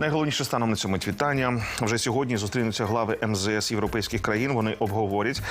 Найголовніше станом на цьому вітання. Вже сьогодні зустрінуться глави МЗС європейських країн. Вони обговорять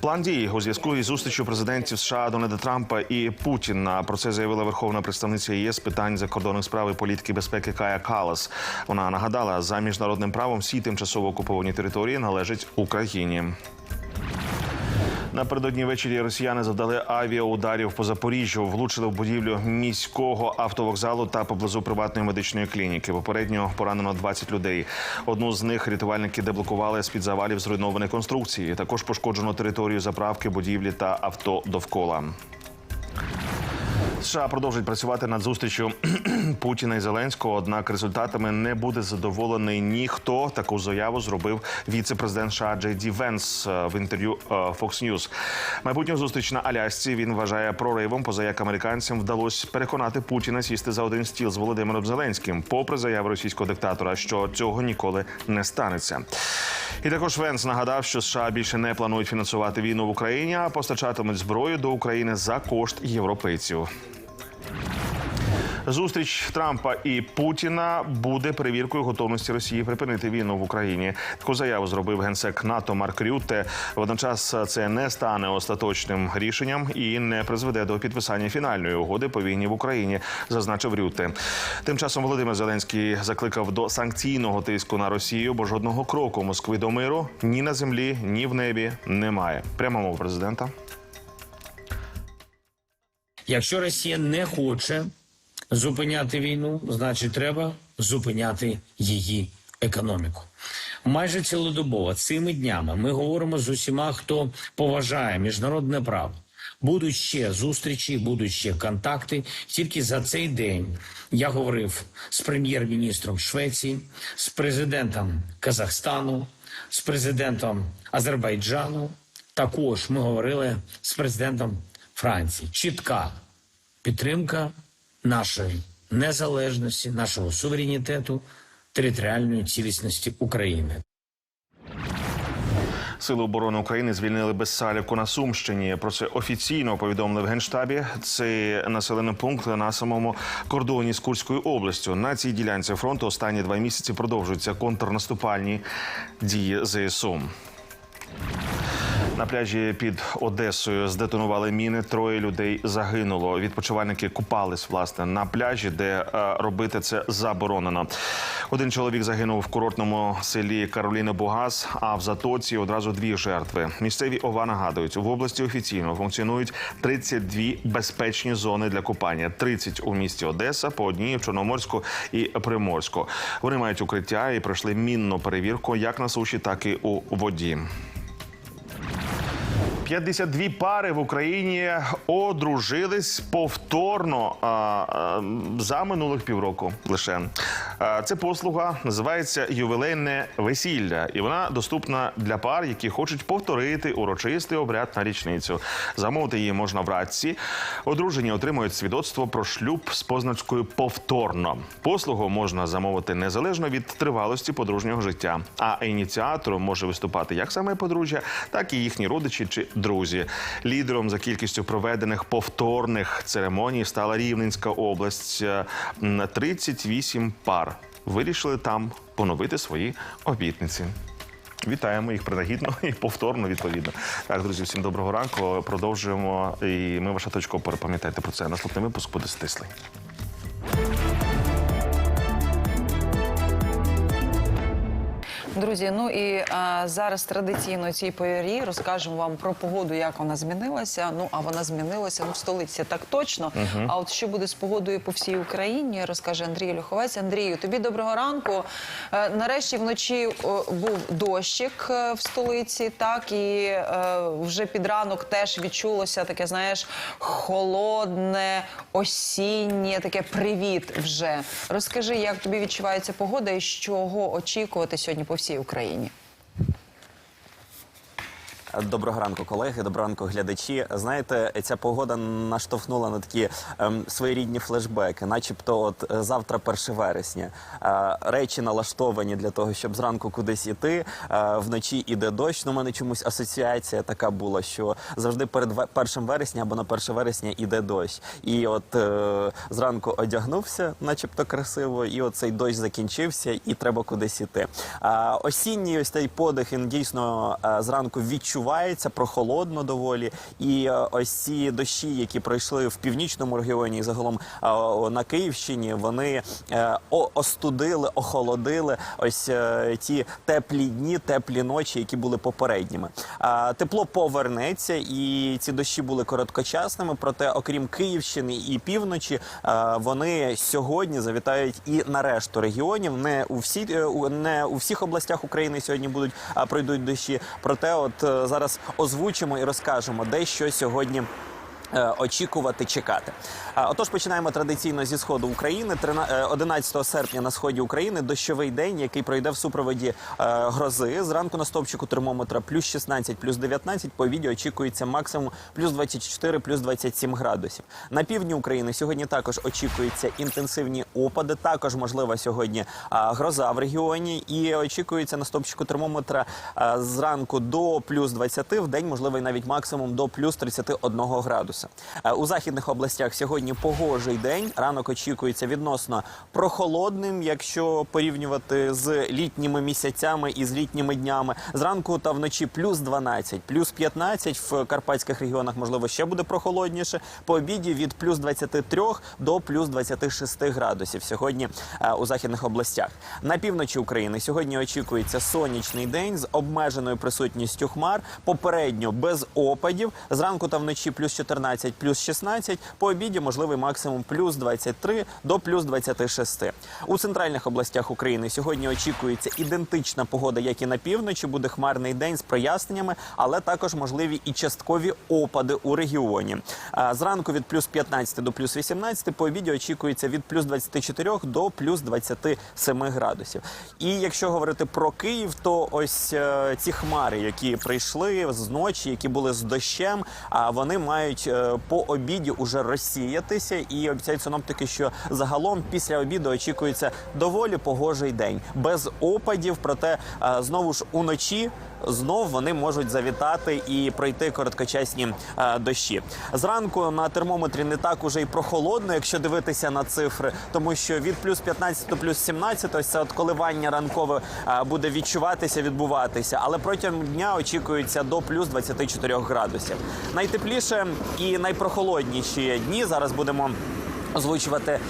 план дії у зв'язку із зустрічю президентів США Дональда Трампа і Путіна. Про це заявила верховна представниця ЄС питань закордонних справ і політики безпеки Кая Калас. Вона нагадала, за міжнародним правом всі тимчасово окуповані території належать Україні. Напередодні ввечері росіяни завдали авіаударів по Запоріжжю, влучили в будівлю міського автовокзалу та поблизу приватної медичної клініки. Попередньо поранено 20 людей. Одну з них рятувальники деблокували з під завалів зруйнованої конструкції. Також пошкоджено територію заправки, будівлі та авто довкола. США продовжують працювати над зустрічю Путіна і Зеленського. Однак результатами не буде задоволений ніхто. Таку заяву зробив віце-президент США Джей Ді Венс е, в інтерв'ю е, Fox News. Майбутню зустріч на Алясці він вважає проривом, поза як американцям вдалося переконати Путіна сісти за один стіл з Володимиром Зеленським, попри заяви російського диктатора, що цього ніколи не станеться. І також Венс нагадав, що США більше не планують фінансувати війну в Україні, а постачатимуть зброю до України за кошт європейців. Зустріч Трампа і Путіна буде перевіркою готовності Росії припинити війну в Україні. Таку заяву зробив генсек НАТО Марк Рютте. Водночас це не стане остаточним рішенням і не призведе до підписання фінальної угоди по війні в Україні, зазначив Рютте. Тим часом Володимир Зеленський закликав до санкційного тиску на Росію, бо жодного кроку Москви до миру ні на землі, ні в небі немає. Прямо мова президента. Якщо Росія не хоче зупиняти війну, значить треба зупиняти її економіку. Майже цілодобово цими днями ми говоримо з усіма, хто поважає міжнародне право. Будуть ще зустрічі, будуть ще контакти. Тільки за цей день я говорив з прем'єр-міністром Швеції, з президентом Казахстану, з президентом Азербайджану. Також ми говорили з президентом Франції. Чітка підтримка нашої незалежності, нашого суверенітету, територіальної цілісності України. Сили оборони України звільнили Безсалівку на Сумщині. Про це офіційно повідомили в генштабі. Це населений пункт на самому кордоні з Курською областю. На цій ділянці фронту останні два місяці продовжуються контрнаступальні дії ЗСУ. На пляжі під Одесою здетонували міни. Троє людей загинуло. Відпочивальники купались власне на пляжі, де е, робити це заборонено. Один чоловік загинув в курортному селі Кароліна Бугас. А в затоці одразу дві жертви. Місцеві ова нагадують, в області офіційно функціонують 32 безпечні зони для купання. 30 у місті Одеса, по одній в Чорноморську і Приморську. Вони мають укриття і пройшли мінну перевірку як на суші, так і у воді. 52 пари в Україні одружились повторно за минулих півроку. Лише це послуга називається ювілейне весілля, і вона доступна для пар, які хочуть повторити урочистий обряд на річницю. Замовити її можна в Радці. Одружені отримують свідоцтво про шлюб з позначкою повторно. Послугу можна замовити незалежно від тривалості подружнього життя. А ініціатором може виступати як саме подружжя, так і їхні родичі чи друзі. Лідером за кількістю проведених повторних церемоній стала Рівненська область. Е, м, 38 пар вирішили там поновити свої обітниці. Вітаємо їх принагідно і повторно відповідно. Так, друзі, всім доброго ранку. Продовжуємо. І ми ваша точка опори. Пам'ятайте про це. Наступний випуск буде стислий. Друзі, ну і а, зараз традиційно цій порі розкажемо вам про погоду, як вона змінилася. Ну а вона змінилася ну в столиці так точно. А от що буде з погодою по всій Україні, розкаже Андрій Люховець. Андрію, тобі доброго ранку. Е, нарешті вночі о, був дощик е, в столиці, так і е, вже під ранок теж відчулося таке, знаєш, холодне, осіннє, таке привіт вже. Розкажи, як тобі відчувається погода і з чого очікувати сьогодні по всій Україні? Доброго ранку, колеги. Доброго ранку, глядачі. Знаєте, ця погода наштовхнула на такі ем, своєрідні флешбеки, начебто, от е, завтра 1 вересня. Е, речі налаштовані для того, щоб зранку кудись іти. Е, вночі іде дощ. Ну, у мене чомусь асоціація така була, що завжди перед 1 вересня або на 1 вересня іде дощ. І от е, зранку одягнувся, начебто красиво, і оцей дощ закінчився, і треба кудись іти. А, осінній ось цей подих він дійсно е, зранку відчувається, прохолодно доволі. І е, ось ці дощі, які пройшли в північному регіоні і загалом е, на Київщині, вони е, остудили, охолодили ось ті теплі дні, теплі ночі, які були попередніми. Тепло повернеться, і ці дощі були короткочасними. Проте, окрім Київщини і півночі, вони сьогодні завітають і на решту регіонів. Не у всі не у всіх областях України сьогодні будуть пройдуть дощі. Проте, от зараз озвучимо і розкажемо, де що сьогодні. Е, Очікувати, чекати. Отож, починаємо традиційно зі сходу України. Трина- е, 11 серпня на сході України дощовий день, який пройде в супроводі е, грози. Зранку на стовпчику термометра плюс 16, плюс 19. По відео очікується максимум плюс 24, плюс 27 градусів. На півдні України сьогодні також очікуються інтенсивні опади. Також можлива сьогодні гроза в регіоні. І очікується на стовпчику термометра зранку до плюс 20, в день можливий навіть максимум до плюс 31 градуса. Е, У західних областях сьогодні погожий день. Ранок очікується відносно прохолодним, якщо порівнювати з літніми місяцями і з літніми днями. Зранку та вночі плюс 12, плюс 15 в карпатських регіонах можливо ще буде прохолодніше. По обіді від плюс 23 до плюс 26 градусів сьогодні е, у західних областях. На півночі України сьогодні очікується сонячний день з обмеженою присутністю хмар. Попередньо без опадів. Зранку та вночі плюс 14, плюс 16. По обіді можливий максимум плюс 23 до плюс 26. У центральних областях України сьогодні очікується ідентична погода, як і на півночі. Буде хмарний день з проясненнями, але також можливі і часткові опади у регіоні. Зранку від плюс 15 до плюс 18, по обіді очікується від плюс 24 до плюс 27 градусів. І якщо говорити про Київ, то ось е, ці хмари, які прийшли з ночі, які були з дощем, вони мають е, по обіді уже розсіятися. І обіцяють синоптики, що загалом після обіду очікується доволі погожий день без опадів. Проте знову ж уночі. Знов вони можуть завітати і пройти короткочасні е, дощі. Зранку на термометрі не так уже й прохолодно, якщо дивитися на цифри, тому що від плюс 15 до плюс 17, ось це от коливання ранкове е, буде відчуватися, відбуватися. Але протягом дня очікується до плюс 24 градусів. Найтепліше і найпрохолодніші дні зараз будемо. Озвучувати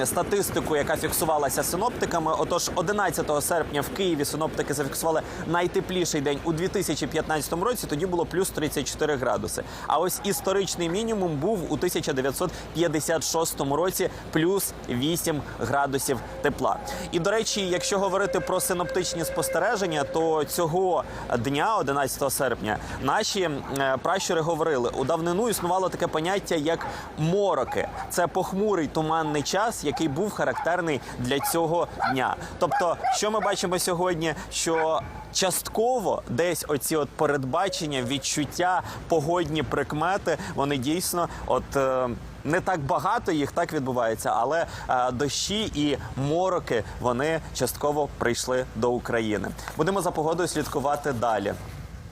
е, статистику, яка фіксувалася синоптиками. Отож, 11 серпня в Києві синоптики зафіксували найтепліший день у 2015 році. Тоді було плюс 34 градуси. А ось історичний мінімум був у 1956 році плюс 8 градусів тепла. І до речі, якщо говорити про синоптичні спостереження, то цього дня, 11 серпня, наші е, пращури говорили у давнину існувало таке поняття як мороки. Це похмурий туманний час, який був характерний для цього дня. Тобто, що ми бачимо сьогодні? Що частково десь оці от передбачення, відчуття, погодні прикмети, вони дійсно от. е, не так багато їх так відбувається, але е, дощі і мороки вони частково прийшли до України. Будемо за погодою слідкувати далі.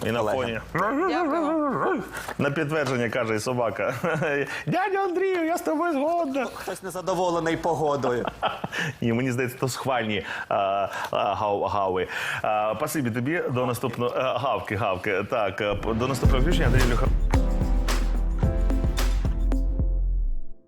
І на фоні. Дякую. На підтвердження каже і собака. Дядя Андрію, я з тобою згодна. Хтось незадоволений погодою. І мені здається, то схвальні а, а, гав, гави. А, Пасибі тобі до наступного а, гавки, гавки. Так, до наступного включення Андрій Люха.